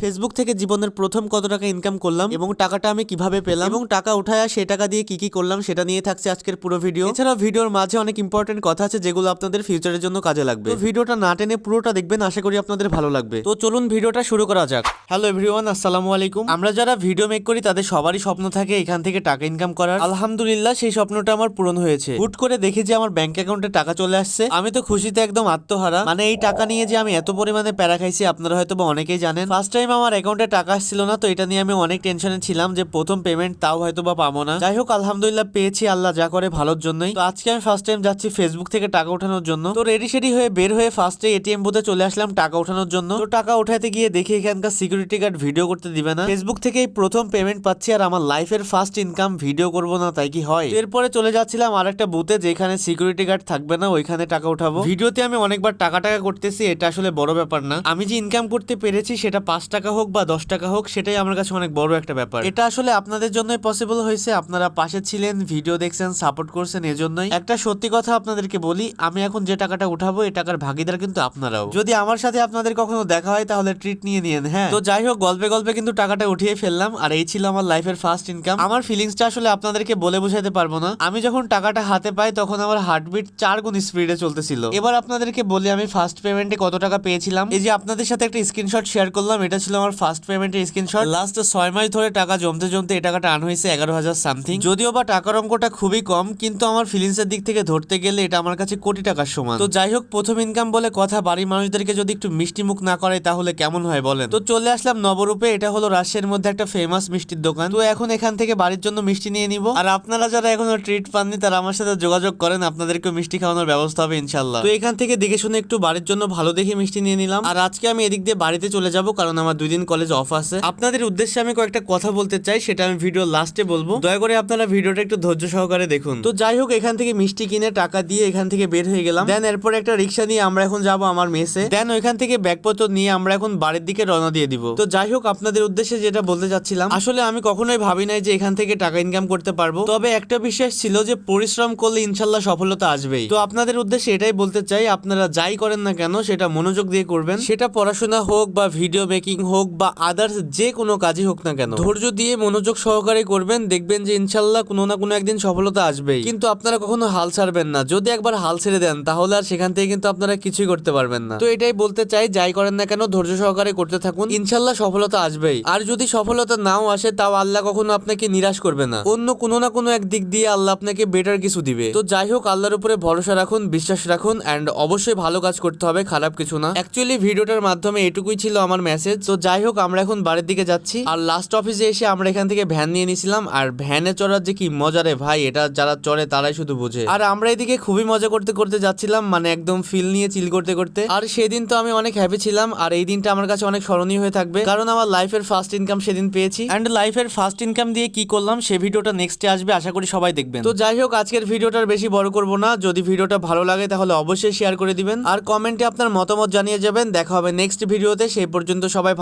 Facebook থেকে জীবনের প্রথম কত টাকা ইনকাম করলাম এবং টাকাটা আমি কীভাবে পেলাম এবং টাকা উঠায় সে টাকা দিয়ে কি কি করলাম সেটা নিয়ে থাকছে আজকের পুরো ভিডিও এছাড়াও ভিডিওর মাঝে অনেক ইম্পর্টেন্ট কথা আছে যেগুলো আপনাদের ফিউচারের জন্য কাজে লাগবে। ভিডিওটা না টেনে পুরোটা দেখবেন, আশা করি আপনাদের ভালো লাগবে। তো চলুন ভিডিওটা শুরু করা যাক। হ্যালো এভরিওয়ান আসসালামু আলাইকুম। আমরা যারা ভিডিও মেক করি, তাদের সবারই স্বপ্ন থাকে এখান থেকে টাকা ইনকাম করার। আলহামদুলিল্লাহ, সেই স্বপ্নটা আমার পূরণ হয়েছে। হুট করে দেখি যে আমার ব্যাংক অ্যাকাউন্টে টাকা চলে আসছে। আমি তো খুশিতে একদম আত্মহারা। মানে এই টাকা নিয়ে যে আমি এত পরিমাণে প্যারা খাইছি, আপনারা হয়তো বা অনেকেই জানেন। ফার্স্ট আমার অ্যাকাউন্টে টাকা আসছিল না, তো এটা নিয়ে আমি অনেক টেনশনে ছিলাম যে প্রথম পেমেন্ট তাও হয়তো বা পাবো না। যাই হোক আলহামদুলিল্লাহ পেয়েছি, আল্লাহ যা করে ভালোর জন্যই। তো আজকে আমি ফার্স্ট টাইম যাচ্ছি ফেসবুক থেকে টাকা ওঠানোর জন্য। তো রেডি সেডি হয়ে বের হয়ে ফার্স্টে এটিএম বুথে চলে আসলাম টাকা ওঠানোর জন্য। তো টাকা উঠাতে গিয়ে দেখি এখানকার সিকিউরিটি গার্ড ভিডিও করতে দিবে না। ফেসবুক থেকে এই প্রথম পেমেন্ট পাচ্ছি আর আমার লাইফের ফার্স্ট ইনকাম ভিডিও করব না, তাই কি হয়? এরপরে চলে যাচ্ছিলাম আর একটা বুথে যেখানে সিকিউরিটি গার্ড থাকবে না, ওইখানে টাকা উঠাবো। ভিডিওতে আমি অনেকবার টাকা টাকা করতেছি, এটা আসলে বড় ব্যাপার না। আমি যে ইনকাম করতে পেরেছি, সেটা পাঁচ হোক বা দশ টাকা হোক, সেটাই আমার কাছে অনেক বড় একটা ব্যাপার। এটা আসলে আপনাদের জন্যই পসিবল হয়েছে। আপনারা পাশে ছিলেন ভিডিও দেখছেন সাপোর্ট করছেন, এজন্যই। একটা সত্যি কথা আপনাদেরকে বলি, আমি এখন যে টাকাটা উঠাবো এই টাকার ভাগিদার কিন্তু আপনারাও। যদি আমার সাথে আপনাদের কখনো দেখা হয়, তাহলে ট্রিট নিয়ে নিয়েন হ্যাঁ। তো যাই হোক, গল্পে গল্পে কিন্তু টাকাটা উঠিয়ে ফেললাম, আর এই ছিল আমার লাইফের ফার্স্ট ইনকাম আমার ফিলিংসটা আসলে আপনাদেরকে বলে বোঝাতে পারব না। আমি যখন টাকাটা হাতে পাই, তখন আমার হার্টবিট চার গুণ স্পিডে চলতেছিল। এবার আপনাদেরকে বলি, আমি ফার্স্ট পেমেন্টে কত টাকা পেয়েছিলাম? এই যে আপনাদের সাথে একটা স্ক্রিনশট শেয়ার করলাম, এটা ছিল আমার ফার্স্ট পেমেন্টের স্ক্রিনশট লাস্ট ছয় মাস ধরে টাকা জমতে জমতে এই টাকাটা আন হয়েছে এগারো হাজার সামথিং যদিও বা টাকার অঙ্কটা খুবই কম, কিন্তু আমার ফিলিংস এর দিক থেকে ধরতে গেলে এটা আমার কাছে কোটি টাকার সমান। তো যাই হোক, প্রথম ইনকাম বলে কথা, বাড়ির মানুষদেরকে যদি একটু মিষ্টি মুখ না করে, তাহলে কেমন হয় বলেন? তো চলে আসলাম নবরূপে, এটা হলো রাশিয়ার মধ্যে একটা ফেমাস মিষ্টির দোকান। তো এখন এখান থেকে বাড়ির জন্য মিষ্টি নিয়ে নিব। আর আপনারা যারা এখনও ট্রিট পাননি, তারা আমার সাথে যোগাযোগ করেন আপনাদেরকে মিষ্টি খাওয়ানোর ব্যবস্থা হবে ইনশাল্লাহ তো এখান থেকে দেখে শুনে একটু বাড়ির জন্য ভালো দেখে মিষ্টি নিয়ে নিলাম। আর আজকে আমি এদিক দিয়ে বাড়িতে চলে যাব, কারণ আমার দুই দিন কলেজ অফ আছে। আপনাদের উদ্দেশ্যে আমি কয়েকটা কথা বলতে চাই, সেটা আমি ভিডিও লাস্টে বলব। দয়া করে আপনারা ভিডিওটা একটু ধৈর্য সহকারে দেখুন। তো যাই হোক, এখান থেকে মিষ্টি কিনে টাকা দিয়ে এখান থেকে বের হয়ে গেলাম। দেন এরপর একটা রিক্সা নিয়ে আমরা এখন যাব আমার মেসে। দেন ওইখান থেকে ব্যাগপত্র নিয়ে আমরা এখন বাড়ির দিকে রওনা দিয়ে দিব। তো যাই হোক, আপনাদের উদ্দেশ্যে যেটা বলতে চাচ্ছিলাম, আসলে আমি কখনোই ভাবি নাই যে এখান থেকে টাকা ইনকাম করতে পারব। তবে একটা বিশ্বাস ছিল যে পরিশ্রম করলে ইনশাল্লাহ সফলতা আসবেই। তো আপনাদের উদ্দেশ্যে এটাই বলতে চাই, আপনারা যাই করেন না কেন, সেটা মনোযোগ দিয়ে করবেন। সেটা পড়াশোনা হোক বা ভিডিও মেকিং হোক বা আদার্স যে কোনো কাজই হোক না কেন, ধৈর্য দিয়ে মনোযোগ সহকারে করবেন, দেখবেন যে ইনশাল্লাহ কোনো না কোনো একদিন সফলতা আসবেই। কিন্তু আপনারা কখনো হাল ছাড়বেন না। যদি একবার হাল ছেড়ে দেন, তাহলে আর সেখান থেকে কিন্তু আপনারা কিছুই করতে পারবেন না। তো এটাই বলতে চাই, যাই করেন না কেন, ধৈর্য সহকারে করতে থাকুন, ইনশাল্লাহ সফলতা আসবেই। আর যদি সফলতা নাও আসে, তাও আল্লাহ কখনো আপনাকে নিরাশ করবে না। অন্য কোনো না কোনো এক দিক দিয়ে আল্লাহ আপনাকে বেটার কিছু দিবে। তো যাই হোক, আল্লাহর উপরে ভরসা রাখুন, বিশ্বাস রাখুন অ্যান্ড অবশ্যই ভালো কাজ করতে হবে, খারাপ কিছু না। অ্যাকচুয়ালি ভিডিওটার মাধ্যমে এটুকুই ছিল আমার মেসেজ তো যাই হোক, আমরা এখন বাড়ির দিকে যাচ্ছি। আর লাস্ট অফিসে এসে আমরা এখান থেকে ভ্যান নিয়ে নিয়েছিলাম আর ভ্যানে চড়ার যে কি মজা রে ভাই, এটা যারা চড়ে তারাই শুধু বুঝে। আর আমরা এদিকে খুবই মজা করতে করতে যাচ্ছিলাম মানে একদম ফিল নিয়ে চিল করতে করতে। আর সেদিন তো আমি অনেক হ্যাপি ছিলাম, আর এই দিনটা আমার কাছে অনেক স্মরণীয় হয়ে থাকবে। কারণ আমার লাইফের ফার্স্ট ইনকাম সেদিন পেয়েছি। অ্যান্ড লাইফের ফার্স্ট ইনকাম দিয়ে কি করলাম, সে ভিডিওটা নেক্সটে আসবে, আশা করি সবাই দেখবেন। তো যাই হোক, আজকের ভিডিওটার বেশি বড় করব না। যদি ভিডিওটা ভালো লাগে, তাহলে অবশ্যই শেয়ার করে দিবেন। আর কমেন্টে আপনার মতামত জানিয়ে যাবেন। দেখা হবে নেক্সট ভিডিওতে সেই পর্যন্ত সবাই